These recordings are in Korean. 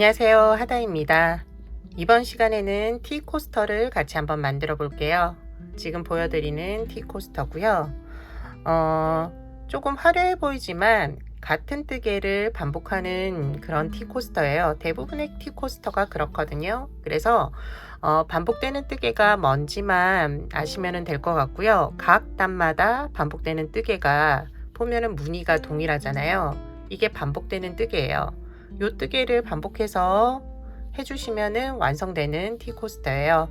안녕하세요. 하다입니다. 이번 시간에는 티 코스터를 같이 한번 만들어 볼게요. 지금 보여드리는 티 코스터고요. 어, 조금 화려해 보이지만 같은 뜨개를 반복하는 그런 티 코스터예요. 대부분의 티 코스터가 그렇거든요. 그래서 어, 반복되는 뜨개가 뭔지만 아시면 될 것 같고요. 각 단마다 반복되는 뜨개가 보면은 무늬가 동일하잖아요. 이게 반복되는 뜨개예요 요 뜨개를 반복해서 해주시면 완성되는 티코스터예요.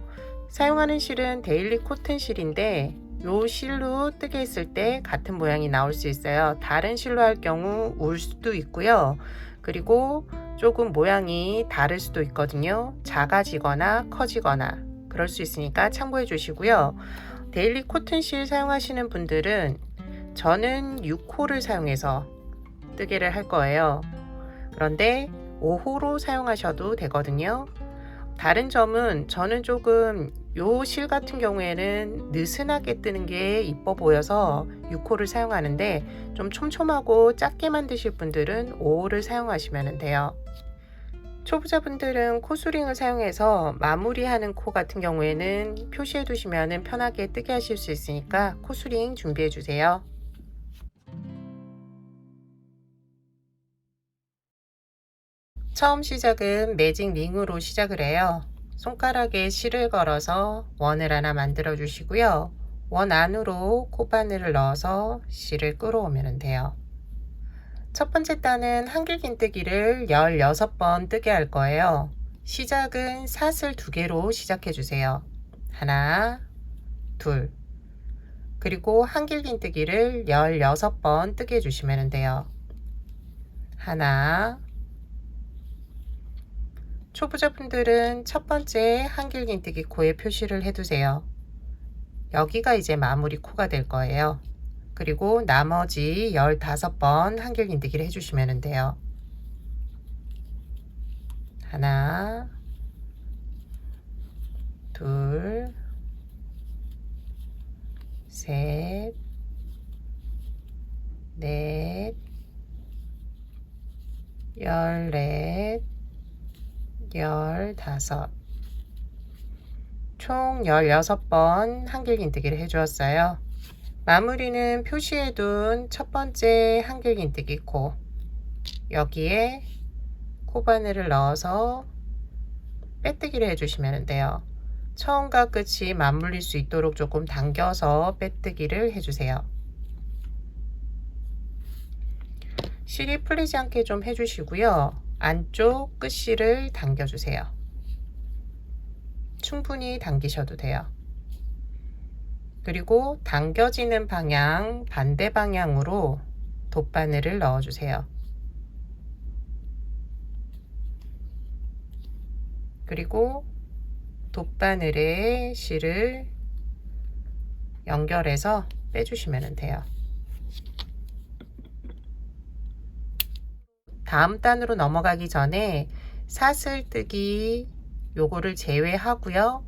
사용하는 실은 데일리 코튼 실인데 요 실로 뜨개 했을 때 같은 모양이 나올 수 있어요. 다른 실로 할 경우 울 수도 있고요. 그리고 조금 모양이 다를 수도 있거든요. 작아지거나 커지거나 그럴 수 있으니까 참고해 주시고요. 데일리 코튼 실 사용하시는 분들은 저는 6호를 사용해서 뜨개를 할 거예요. 그런데 5호로 사용하셔도 되거든요. 다른 점은 저는 조금 요 실 같은 경우에는 느슨하게 뜨는 게 이뻐 보여서 6호를 사용하는데 좀 촘촘하고 작게 만드실 분들은 5호를 사용하시면 돼요. 초보자분들은 코스링을 사용해서 마무리하는 코 같은 경우에는 표시해 두시면 편하게 뜨게 하실 수 있으니까 코스링 준비해 주세요. 처음 시작은 매직 링으로 시작을 해요. 손가락에 실을 걸어서 원을 하나 만들어 주시고요. 원 안으로 코바늘을 넣어서 실을 끌어오면 돼요. 첫 번째 단은 한길긴뜨기를 16번 뜨게 할 거예요. 시작은 사슬 두 개로 시작해 주세요. 하나, 둘. 그리고 한길긴뜨기를 16번 뜨게 해주시면 돼요. 하나, 초보자분들은 첫 번째 한길긴뜨기 코에 표시를 해두세요. 여기가 이제 마무리 코가 될 거예요. 그리고 나머지 15번 한길긴뜨기를 해주시면 돼요. 하나, 둘, 셋, 넷, 열넷, 열다섯 총 16번 한길긴뜨기를 해주었어요. 마무리는 표시해둔 첫 번째 한길긴뜨기 코 여기에 코바늘을 넣어서 빼뜨기를 해주시면 돼요. 처음과 끝이 맞물릴 수 있도록 조금 당겨서 빼뜨기를 해주세요. 실이 풀리지 않게 좀 해주시고요. 안쪽 끝실을 당겨주세요. 충분히 당기셔도 돼요. 그리고 당겨지는 방향 반대 방향으로 돗바늘을 넣어주세요. 그리고 돗바늘에 실을 연결해서 빼주시면 돼요. 다음 단으로 넘어가기 전에 사슬뜨기 요거를 제외하고요.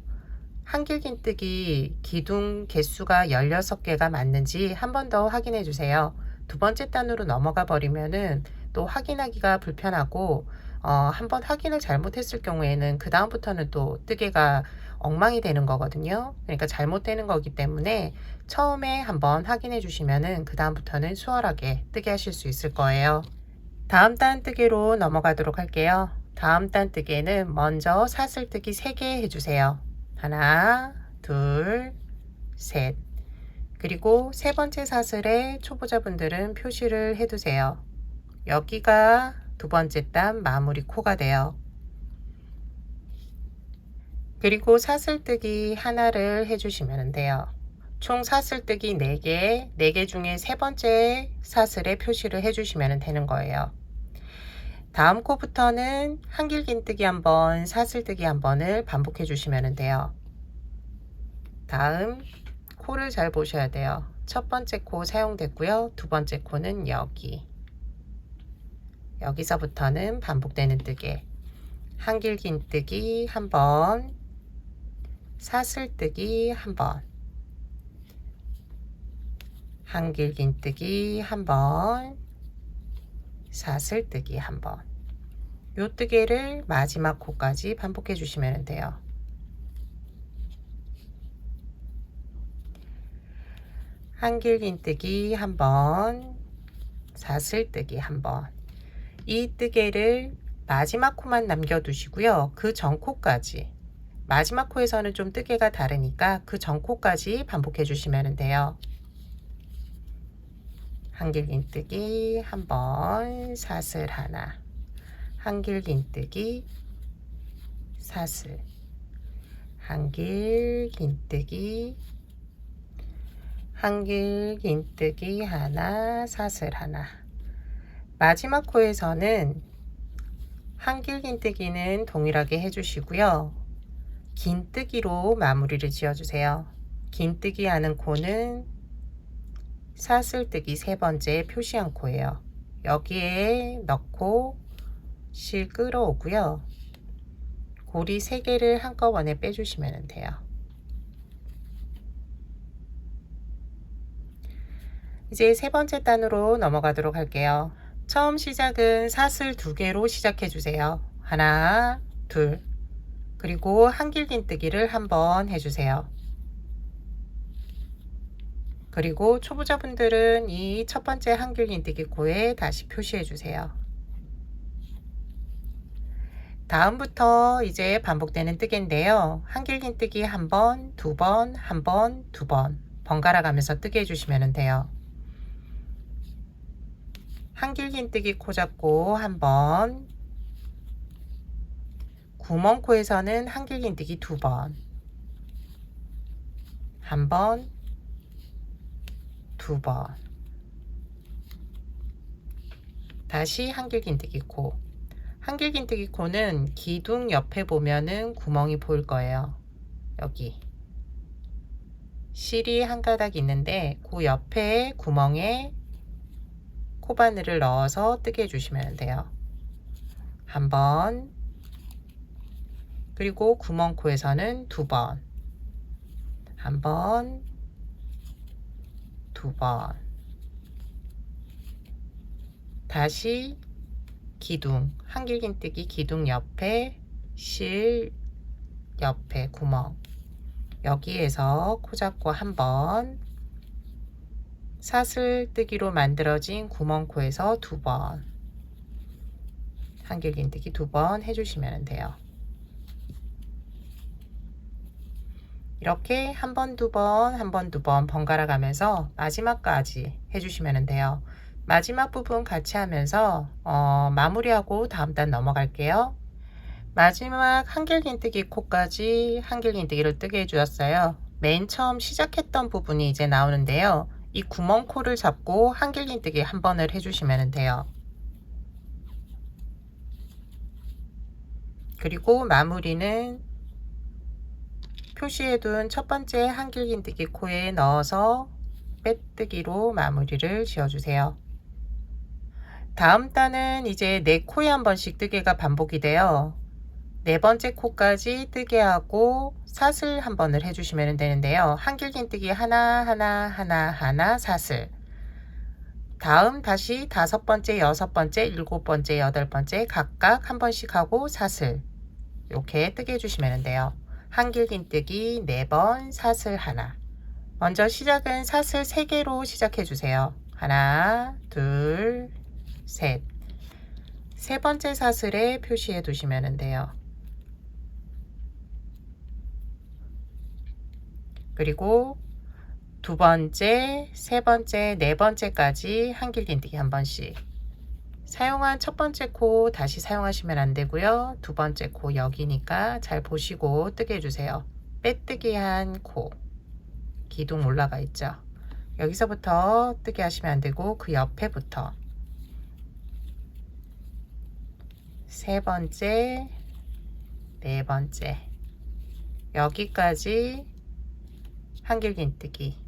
한길긴뜨기 기둥 개수가 16개가 맞는지 한 번 더 확인해 주세요. 두 번째 단으로 넘어가 버리면은 또 확인하기가 불편하고 어, 한 번 확인을 잘못했을 경우에는 그 다음부터는 또 뜨개가 엉망이 되는 거거든요. 그러니까 잘못되는 거기 때문에 처음에 한번 확인해 주시면은 그 다음부터는 수월하게 뜨게 하실 수 있을 거예요. 다음 단뜨기로 넘어가도록 할게요. 다음 단뜨기에는 먼저 사슬뜨기 3개 해주세요. 하나, 둘, 셋. 그리고 세 번째 사슬에 초보자분들은 표시를 해두세요. 여기가 두 번째 단 마무리 코가 돼요. 그리고 사슬뜨기 하나를 해주시면 돼요. 총 사슬뜨기 4개, 4개 중에 세 번째 사슬에 표시를 해주시면 되는 거예요. 다음 코부터는 한길긴뜨기 한번 사슬뜨기 한 번을 반복해 주시면 돼요. 다음 코를 잘 보셔야 돼요. 첫 번째 코 사용됐고요. 두 번째 코는 여기. 여기서부터는 반복되는 뜨개. 한길긴뜨기 한 번, 사슬뜨기 한 번, 한길긴뜨기 한 번, 사슬뜨기 한번 요 뜨개를 마지막 코까지 반복해 주시면 돼요. 한길긴뜨기 한 번, 사슬뜨기 한 번. 이 뜨개를 마지막 코만 남겨 두시고요. 그 전 코까지. 마지막 코에서는 좀 뜨개가 다르니까 그 전 코까지 반복해 주시면 돼요. 한길긴뜨기 한 번, 사슬 하나. 한길긴뜨기, 사슬. 한길긴뜨기, 한길긴뜨기 하나, 사슬 하나. 마지막 코에서는 한길긴뜨기는 동일하게 해주시고요. 긴뜨기로 마무리를 지어주세요. 긴뜨기 하는 코는 사슬뜨기 세 번째 표시한 코예요. 여기에 넣고 실 끌어오고요. 고리 세 개를 한꺼번에 빼주시면 돼요. 이제 세 번째 단으로 넘어가도록 할게요. 처음 시작은 사슬 두 개로 시작해 주세요. 하나, 둘, 그리고 한길긴뜨기를 한번 해주세요. 그리고 초보자분들은 이 첫 번째 한길긴뜨기 코에 다시 표시해 주세요. 다음부터 이제 반복되는 뜨개인데요. 한길긴 뜨기 한 번, 두 번, 한 번, 두 번 번갈아 가면서 뜨개 해주시면 돼요. 한길긴 뜨기 코 잡고 한 번, 구멍코에서는 한길긴 뜨기 두 번, 한 번, 두 번, 다시 한길긴뜨기 코. 한길긴뜨기 코는 기둥 옆에 보면은 구멍이 보일 거예요. 여기. 실이 한 가닥 있는데 그 옆에 구멍에 코바늘을 넣어서 뜨게 해주시면 돼요. 한 번, 그리고 구멍코에서는 두 번, 한 번, 두 번, 다시 기둥, 한길긴뜨기 기둥 옆에 실 옆에 구멍. 여기에서 코 잡고 한 번. 사슬 뜨기로 만들어진 구멍코에서 두 번. 한길긴뜨기 두 번 해주시면 돼요. 이렇게 한 번, 두 번, 한 번, 두 번 번갈아 가면서 마지막까지 해주시면 돼요. 마지막 부분 같이 하면서 어, 마무리하고 다음 단 넘어갈게요. 마지막 한길긴뜨기 코까지 한길긴뜨기를 뜨게 해주었어요. 맨 처음 시작했던 부분이 이제 나오는데요. 이 구멍 코를 잡고 한길긴뜨기 한 번을 해주시면 돼요. 그리고 마무리는 표시해둔 첫 번째 한길긴뜨기 코에 넣어서 빼뜨기로 마무리를 지어주세요. 다음 단은 이제 네 코에 한 번씩 뜨개가 반복이 돼요. 네 번째 코까지 뜨게 하고 사슬 한 번을 해주시면 되는데요. 한길긴뜨기 하나 하나 하나 하나 사슬 다음 다시 다섯 번째, 여섯 번째, 일곱 번째, 여덟 번째 각각 한 번씩 하고 사슬 이렇게 뜨게 해주시면 돼요. 한길긴뜨기 네 번, 사슬 하나 먼저 시작은 사슬 3개로 시작해 주세요. 하나, 둘, 셋. 세 번째 사슬에 표시해 두시면 돼요. 그리고 두 번째, 세 번째, 네 번째까지 한길긴뜨기 한 번씩. 사용한 첫 번째 코 다시 사용하시면 안 되고요. 두 번째 코 여기니까 잘 보시고 뜨게 해주세요. 빼뜨기 한 코. 기둥 올라가 있죠. 여기서부터 뜨게 하시면 안 되고 그 옆에부터 세 번째, 네 번째 여기까지 한길긴뜨기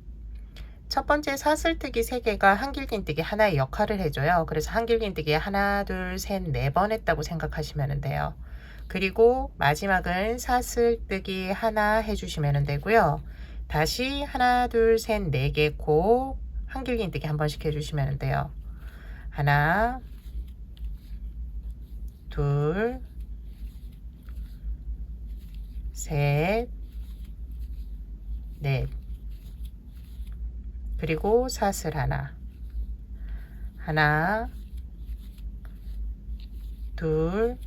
첫 번째 사슬뜨기 3개가 한길긴뜨기 하나의 역할을 해줘요. 그래서 한길긴뜨기 하나, 둘, 셋, 네 번 했다고 생각하시면 돼요. 그리고 마지막은 사슬뜨기 하나 해주시면 되고요. 다시 하나, 둘, 셋, 네 개 코 한길긴뜨기 한 번씩 해주시면 돼요. 하나, 둘, 셋, 넷. 그리고 사슬 하나. 하나, 둘,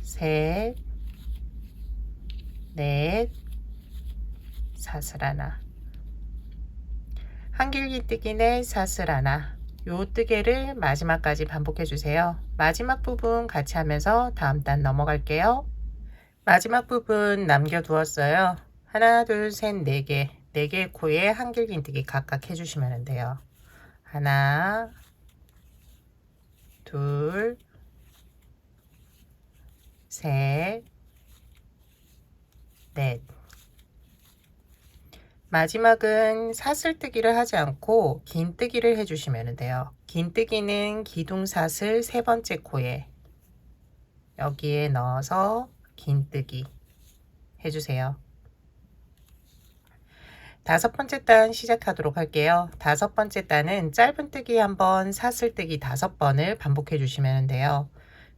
셋, 넷, 사슬 하나. 한길기 뜨기 넷, 사슬 하나. 요 뜨개를 마지막까지 반복해 주세요. 마지막 부분 같이 하면서 다음 단 넘어갈게요. 마지막 부분 남겨 두었어요. 하나, 둘, 셋, 네 개. 네 개의 코에 한길긴뜨기 각각 해주시면 돼요. 하나, 둘, 셋, 넷. 마지막은 사슬뜨기를 하지 않고 긴뜨기를 해주시면 돼요. 긴뜨기는 기둥사슬 세 번째 코에 여기에 넣어서 긴뜨기 해주세요. 다섯 번째 단 시작하도록 할게요. 다섯 번째 단은 짧은뜨기 한번 사슬뜨기 다섯 번을 반복해 주시면 돼요.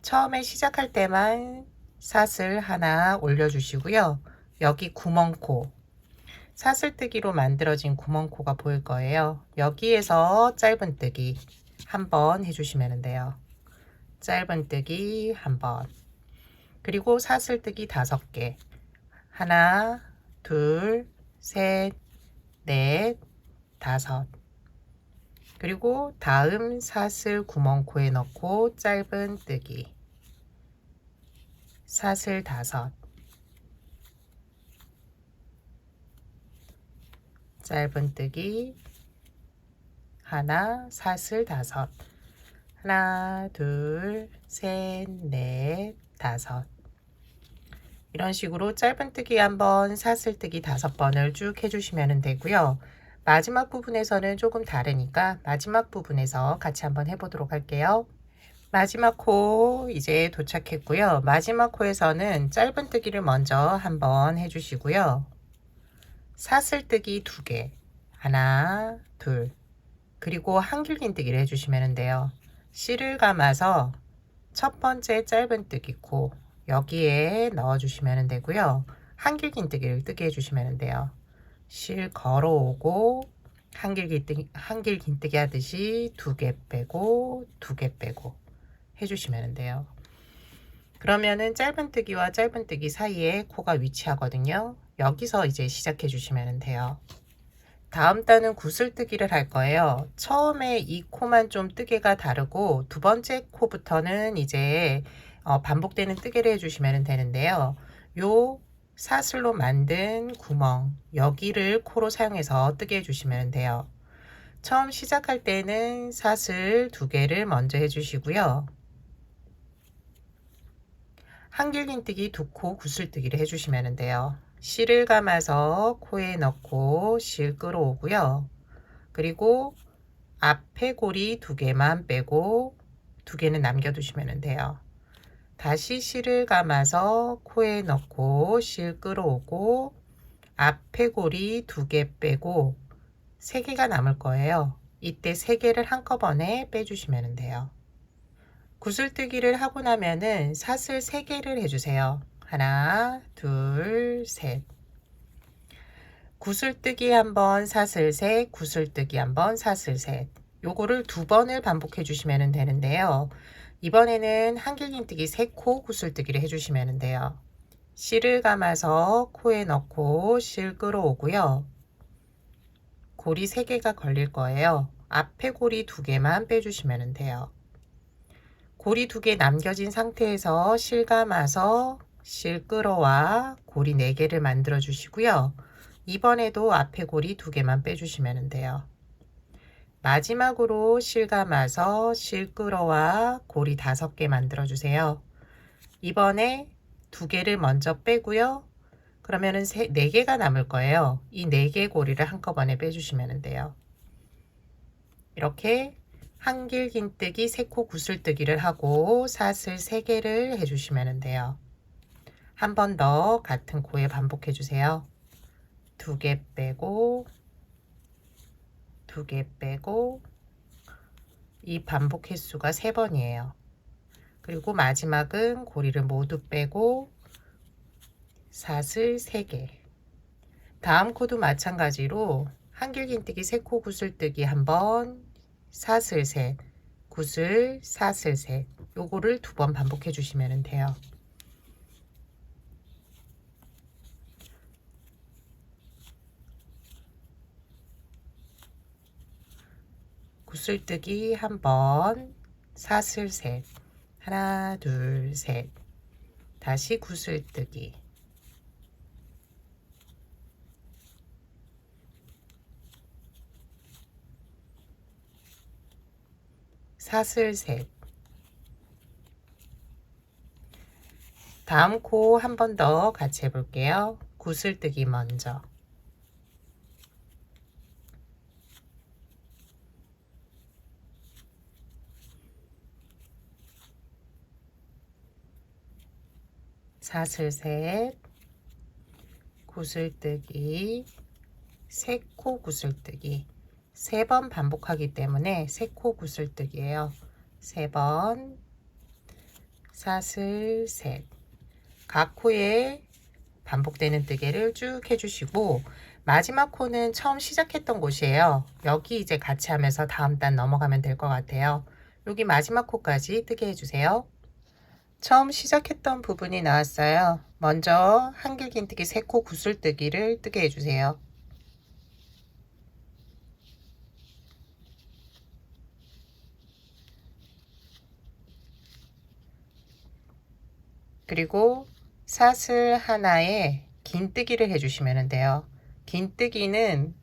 처음에 시작할 때만 사슬 하나 올려주시고요. 여기 구멍코 사슬뜨기로 만들어진 구멍코가 보일 거예요. 여기에서 짧은뜨기 한번 해주시면 돼요. 짧은뜨기 한번 그리고 사슬뜨기 다섯 개 하나 둘 셋 넷, 다섯. 그리고 다음 사슬 구멍코에 넣고 짧은 뜨기. 사슬 다섯. 짧은 뜨기. 하나, 사슬 다섯. 하나, 둘, 셋, 넷, 다섯. 이런 식으로 짧은뜨기 한번 사슬뜨기 다섯 번을 쭉 해주시면 되고요. 마지막 부분에서는 조금 다르니까 마지막 부분에서 같이 한번 해보도록 할게요. 마지막 코 이제 도착했고요. 마지막 코에서는 짧은뜨기를 먼저 한번 해주시고요. 사슬뜨기 두 개, 하나, 둘, 그리고 한길긴뜨기를 해주시면 돼요. 실을 감아서 첫 번째 짧은뜨기 코, 여기에 넣어주시면 되고요. 한길긴뜨기를 뜨게 해주시면 돼요. 실 걸어오고 한길긴뜨기, 한길긴뜨기 하듯이 두 개 빼고 두 개 빼고 해주시면 돼요. 그러면은 짧은뜨기와 짧은뜨기 사이에 코가 위치하거든요. 여기서 이제 시작해 주시면 돼요. 다음 단은 구슬뜨기를 할 거예요. 처음에 이 코만 좀 뜨개가 다르고 두 번째 코부터는 이제 어, 반복되는 뜨개를 해주시면 되는데요. 요 사슬로 만든 구멍 여기를 코로 사용해서 뜨개 해주시면 돼요. 처음 시작할 때는 사슬 두 개를 먼저 해주시고요. 한길긴뜨기 두 코 구슬뜨기를 해주시면 돼요. 실을 감아서 코에 넣고 실 끌어오고요. 그리고 앞에 고리 두 개만 빼고 두 개는 남겨두시면 돼요. 다시 실을 감아서 코에 넣고 실 끌어오고 앞에 고리 두개 빼고 세 개가 남을 거예요. 이때 세 개를 한꺼번에 빼주시면 돼요. 구슬뜨기를 하고 나면은 사슬 세 개를 해주세요. 하나, 둘, 셋. 구슬뜨기 한번 사슬 셋, 구슬뜨기 한번 사슬 셋. 요거를 두 번을 반복해 주시면 되는데요. 이번에는 한길긴뜨기 3코 구슬뜨기를 해주시면 돼요. 실을 감아서 코에 넣고 실 끌어오고요. 고리 3개가 걸릴 거예요. 앞에 고리 2개만 빼주시면 돼요. 고리 2개 남겨진 상태에서 실 감아서 실 끌어와 고리 4개를 만들어 주시고요. 이번에도 앞에 고리 2개만 빼주시면 돼요. 마지막으로 실 감아서 실 끌어와 고리 다섯 개 만들어 주세요. 이번에 두 개를 먼저 빼고요. 그러면은 세, 네 개가 남을 거예요. 이 네 개 고리를 한꺼번에 빼주시면 돼요. 이렇게 한길 긴뜨기 세코 구슬뜨기를 하고 사슬 세 개를 해주시면 돼요. 한 번 더 같은 코에 반복해 주세요. 두 개 빼고 두 개 빼고 이 반복 횟수가 3번이에요. 그리고 마지막은 고리를 모두 빼고 사슬 3개. 다음 코도 마찬가지로 한길긴뜨기 3코 구슬뜨기 한번 사슬 셋, 구슬 사슬 셋. 요거를 두 번 반복해 주시면 돼요. 구슬뜨기 한 번, 사슬 셋, 하나, 둘, 셋. 다시 구슬뜨기. 사슬 셋. 다음 코 한 번 더 같이 해볼게요. 구슬뜨기 먼저. 사슬 셋, 구슬뜨기, 세 코 구슬뜨기. 세 번 반복하기 때문에 세 코 구슬뜨기예요. 세 번, 사슬 셋. 각 코에 반복되는 뜨개를 쭉 해주시고 마지막 코는 처음 시작했던 곳이에요. 여기 이제 같이 하면서 다음 단 넘어가면 될 것 같아요. 여기 마지막 코까지 뜨게 해주세요. 처음 시작했던 부분이 나왔어요. 먼저 한길긴뜨기 3코 구슬뜨기를 뜨게 해주세요. 그리고 사슬 하나에 긴뜨기를 해주시면 돼요. 긴뜨기는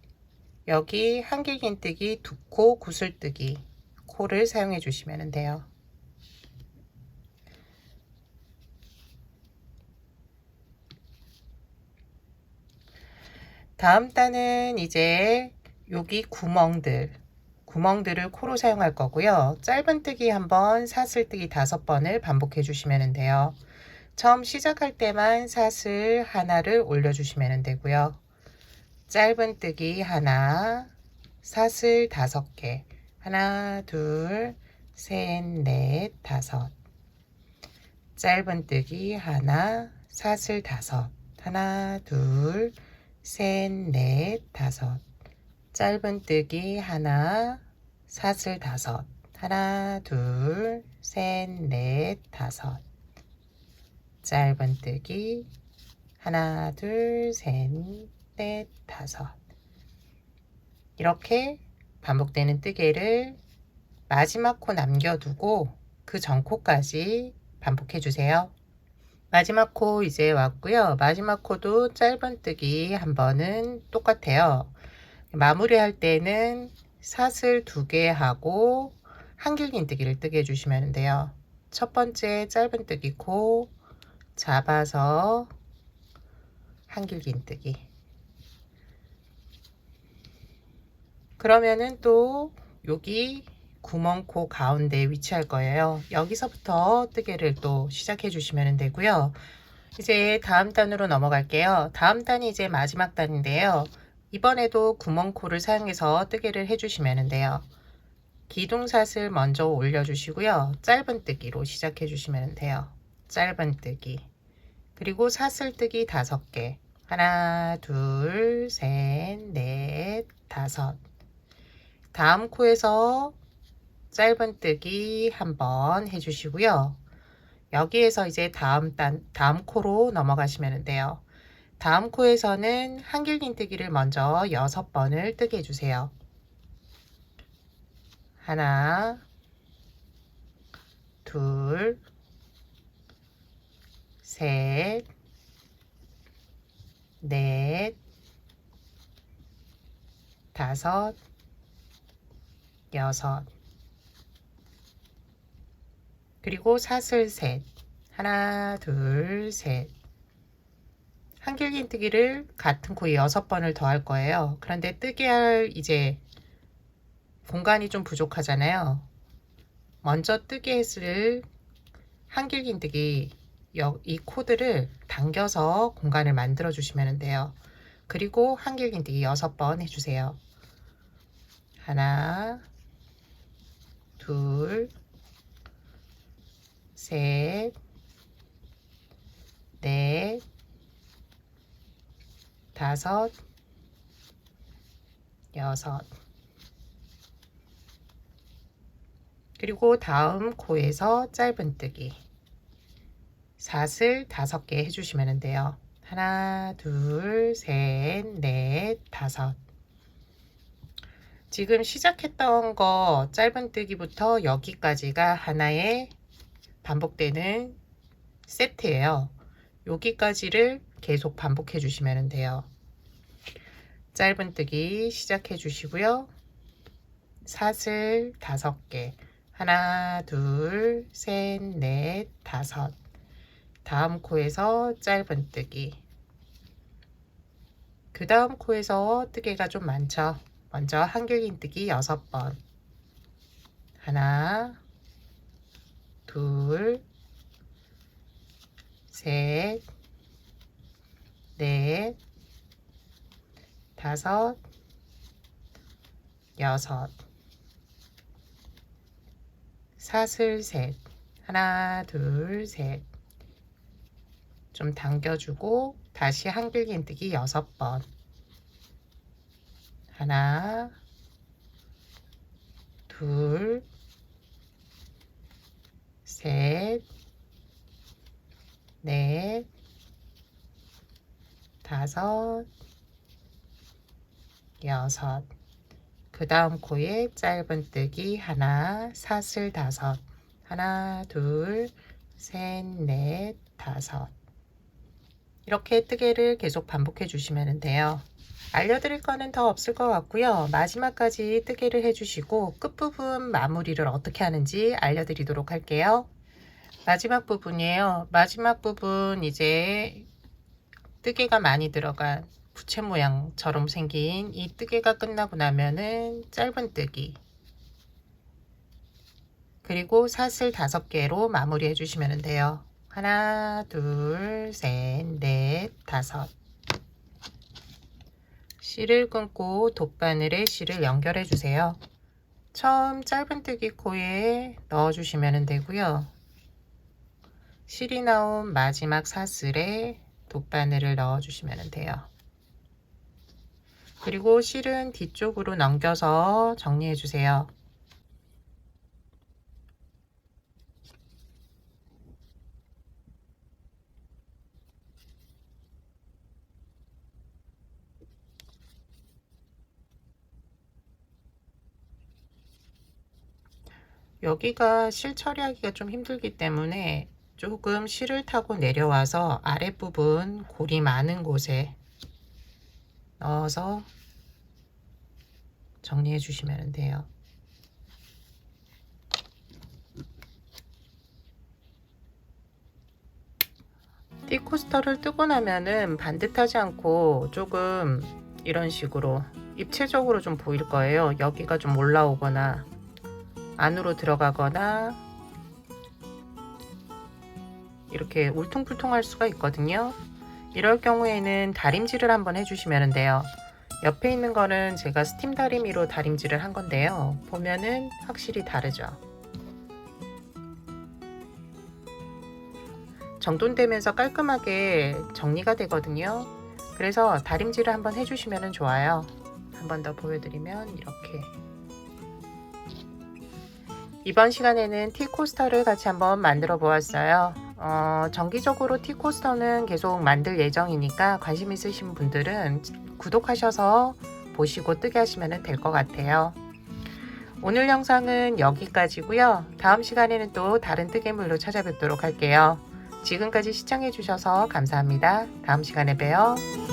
여기 한길긴뜨기 두 코 구슬뜨기 코를 사용해 주시면 돼요. 다음 단은 이제 여기 구멍들 구멍들을 코로 사용할 거고요. 짧은뜨기 한번 사슬뜨기 다섯 번을 반복해 주시면 돼요. 처음 시작할 때만 사슬 하나를 올려주시면 되고요. 짧은뜨기 하나, 사슬 다섯 개, 하나, 둘, 셋, 넷, 다섯. 짧은뜨기 하나, 사슬 다섯, 하나, 둘, 셋, 넷, 다섯. 짧은뜨기 하나, 사슬 다섯, 하나, 둘, 셋, 넷, 다섯. 짧은뜨기 하나, 둘, 셋, 넷, 다섯. 이렇게 반복되는 뜨개를 마지막 코 남겨두고 그 전 코까지 반복해 주세요. 마지막 코 이제 왔고요. 마지막 코도 짧은뜨기 한 번은 똑같아요. 마무리할 때는 사슬 두 개 하고 한길긴뜨기를 뜨게 해주시면 돼요. 첫 번째 짧은뜨기 코 잡아서 한길긴뜨기 그러면은 또 여기 구멍코 가운데 위치할 거예요. 여기서부터 뜨개를 또 시작해 주시면 되고요. 이제 다음 단으로 넘어갈게요. 다음 단이 이제 마지막 단인데요. 이번에도 구멍코를 사용해서 뜨개를 해주시면 돼요. 기둥사슬 먼저 올려주시고요. 짧은 뜨기로 시작해 주시면 돼요. 짧은뜨기 그리고 사슬뜨기 다섯 개 하나 둘 셋 넷 다섯 다음 코에서 짧은뜨기 한번 해주시고요. 여기에서 이제 다음 단 다음 코로 넘어가시면 돼요. 다음 코에서는 한길긴뜨기를 먼저 여섯 번을 뜨게 해주세요. 하나 둘 셋, 넷, 다섯, 여섯. 그리고 사슬 셋. 하나, 둘, 셋. 한길긴 뜨기를 같은 코에 여섯 번을 더 할 거예요. 그런데 뜨게 할 이제 공간이 좀 부족하잖아요. 먼저 뜨게 했을 한길긴 뜨기 이 코드를 당겨서 공간을 만들어 주시면 돼요. 그리고 한길긴 뜨기 6번 해주세요. 하나, 둘, 셋, 넷, 다섯, 여섯. 그리고 다음 코에서 짧은뜨기. 사슬 다섯 개 해주시면 돼요. 하나, 둘, 셋, 넷, 다섯. 지금 시작했던 거 짧은뜨기부터 여기까지가 하나의 반복되는 세트예요. 여기까지를 계속 반복해 주시면 돼요. 짧은뜨기 시작해 주시고요. 사슬 다섯 개. 하나, 둘, 셋, 넷, 다섯. 다음 코에서 짧은뜨기. 그 다음 코에서 뜨개가 좀 많죠. 먼저 한길긴뜨기 6번. 하나, 둘, 셋, 넷, 다섯, 여섯. 사슬 셋. 하나, 둘, 셋. 좀 당겨주고 다시 한길긴뜨기 6번. 하나, 둘, 셋, 넷, 다섯, 여섯. 그 다음 코에 짧은뜨기 하나, 사슬 다섯. 하나, 둘, 셋, 넷, 다섯. 이렇게 뜨개를 계속 반복해 주시면 돼요. 알려드릴 거는 더 없을 것 같고요. 마지막까지 뜨개를 해주시고 끝부분 마무리를 어떻게 하는지 알려드리도록 할게요. 마지막 부분이에요. 마지막 부분 이제 뜨개가 많이 들어간 부채 모양처럼 생긴 이 뜨개가 끝나고 나면은 짧은 뜨기 그리고 사슬 다섯 개로 마무리 해 주시면 돼요. 하나, 둘, 셋, 넷, 다섯. 실을 끊고 돗바늘에 실을 연결해 주세요. 처음 짧은 뜨기 코에 넣어 주시면 되고요. 실이 나온 마지막 사슬에 돗바늘을 넣어 주시면 돼요. 그리고 실은 뒤쪽으로 넘겨서 정리해 주세요. 여기가 실 처리하기가 좀 힘들기 때문에 조금 실을 타고 내려와서 아랫부분 골이 많은 곳에 넣어서 정리해 주시면 돼요. 띠코스터를 뜨고 나면은 반듯하지 않고 조금 이런 식으로 입체적으로 좀 보일 거예요. 여기가 좀 올라오거나 안으로 들어가거나 이렇게 울퉁불퉁 할 수가 있거든요. 이럴 경우에는 다림질을 한번 해주시면 돼요. 옆에 있는 거는 제가 스팀 다리미로 다림질을 한 건데요. 보면은 확실히 다르죠. 정돈되면서 깔끔하게 정리가 되거든요. 그래서 다림질을 한번 해주시면 좋아요. 한번 더 보여드리면 이렇게 이번 시간에는 티코스터를 같이 한번 만들어 보았어요. 어, 정기적으로 티코스터는 계속 만들 예정이니까 관심 있으신 분들은 구독하셔서 보시고 뜨게 하시면 될 것 같아요. 오늘 영상은 여기까지고요. 다음 시간에는 또 다른 뜨개물로 찾아뵙도록 할게요. 지금까지 시청해주셔서 감사합니다. 다음 시간에 봬요.